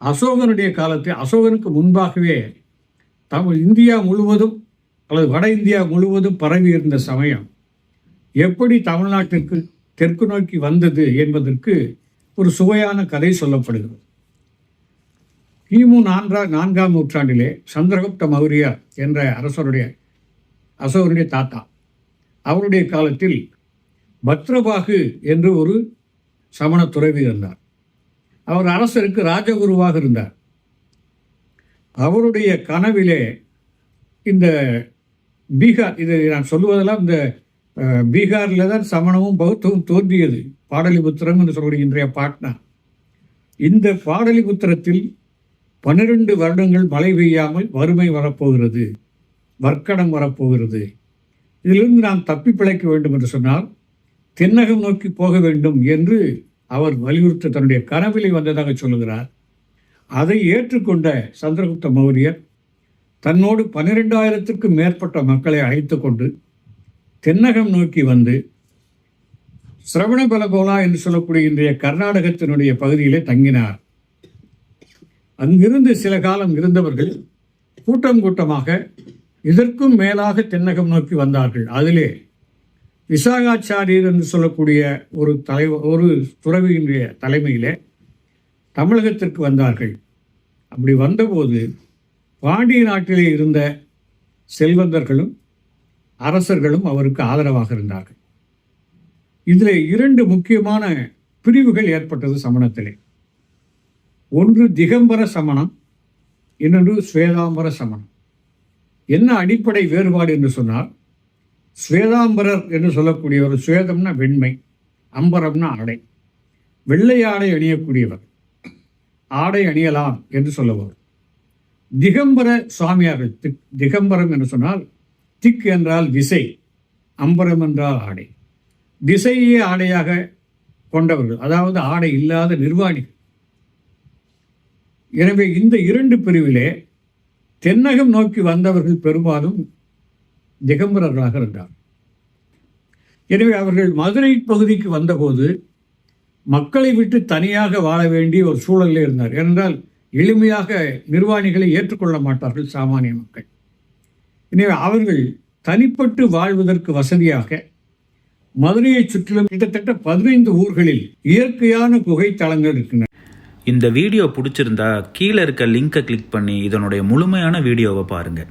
அசோகனுடைய காலத்தில் அசோகனுக்கு முன்பாகவே தமிழ் இந்தியா முழுவதும் அல்லது வட இந்தியா முழுவதும் பரவி இருந்த சமயம் எப்படி தமிழ்நாட்டிற்கு தெற்கு நோக்கி வந்தது என்பதற்கு ஒரு சுவையான கதை சொல்லப்படுகிறது. கிமு நான்கா நான்காம் நூற்றாண்டிலே சந்திரகுப்த மௌரியா என்ற அரசருடைய அசோகனுடைய தாத்தா. அவருடைய காலத்தில் பத்ரபாகு என்று ஒரு சமண துறவி இருந்தார். அவர் அரசருக்கு ராஜகுருவாக இருந்தார். அவருடைய கனவிலே இந்த பீகார் இது நான் சொல்லுவதெல்லாம் இந்த பீகாரில் தான் சமணமும் பௌத்தமும் தோன்றியது. பாடலிபுத்திரம் என்று சொல்லக்கூடிய இன்றைய பாட்னா. இந்த பாடலிபுத்திரத்தில் பன்னிரண்டு வருடங்கள் மழை பெய்யாமல் வறுமை வரப்போகிறது வர்க்கடம் வரப்போகிறது. இதிலிருந்து நாம் தப்பி பிழைக்க வேண்டும் என்று சொன்னால் தென்னகம் நோக்கி போக வேண்டும் என்று அவர் வலியுறுத்த தன்னுடைய கனவிலே வந்ததாக சொல்லுகிறார். அதை ஏற்றுக்கொண்ட சந்திரகுப்த மௌரியர் தன்னோடு பன்னிரெண்டாயிரத்துக்கும் மேற்பட்ட மக்களை அழைத்து கொண்டு தென்னகம் நோக்கி வந்து சிரவணபலகோலா என்று சொல்லக்கூடிய இன்றைய கர்நாடகத்தினுடைய பகுதியிலே தங்கினார். அங்கிருந்து சில காலம் இருந்தவர்கள் கூட்டம் கூட்டமாக இதற்கும் மேலாக தென்னகம் நோக்கி வந்தார்கள். அதிலே விசாகாச்சாரியர் என்று சொல்லக்கூடிய ஒரு தலைவர் ஒரு துறவியினுடைய தலைமையில் தமிழகத்திற்கு வந்தார்கள். அப்படி வந்தபோது பாண்டிய நாட்டிலே இருந்த செல்வந்தர்களும் அரசர்களும் அவருக்கு ஆதரவாக இருந்தார்கள். இதில் இரண்டு முக்கியமான பிரிவுகள் ஏற்பட்டது சமணத்திலே. ஒன்று திகம்பர சமணம் இன்னொன்று ஸ்வேதாம்பர சமணம். என்ன அடிப்படை வேறுபாடு என்று சொன்னால் ஸ்வேதாம்பரர் என்று சொல்லக்கூடிய ஒரு ஸ்வேதம்னா வெண்மை அம்பரம்னா ஆடை. வெள்ளை ஆடை அணியக்கூடியவர் ஆடை அணியலாம் என்று சொல்லுவார். திகம்பர சுவாமியார் திக் திகம்பரம் என்று சொன்னால் திக் என்றால் திசை அம்பரம் என்றால் ஆடை. திசையே ஆடையாக கொண்டவர்கள் அதாவது ஆடை இல்லாத நிர்வாணிகள். எனவே இந்த இரண்டு பிரிவிலே தென்னகம் நோக்கி வந்தவர்கள் பெரும்பாலும் திகம்பரர்களாக இருந்தார். எனவே அவர்கள் மதுரை பகுதிக்கு வந்தபோது மக்களை விட்டு தனியாக வாழ வேண்டிய ஒரு சூழலில் இருந்தார். ஏனென்றால் எளிமையாக நிர்வாணிகளை ஏற்றுக்கொள்ள மாட்டார்கள் சாமானிய மக்கள். எனவே அவர்கள் தனிப்பட்டு வாழ்வதற்கு வசதியாக மதுரையை சுற்றிலும் கிட்டத்தட்ட பதினைந்து ஊர்களில் இயற்கையான குகை தளங்கள் இருக்கின்றன. இந்த வீடியோ பிடிச்சிருந்தா கீழே இருக்க லிங்கை கிளிக் பண்ணி இதனுடைய முழுமையான வீடியோவை பாருங்கள்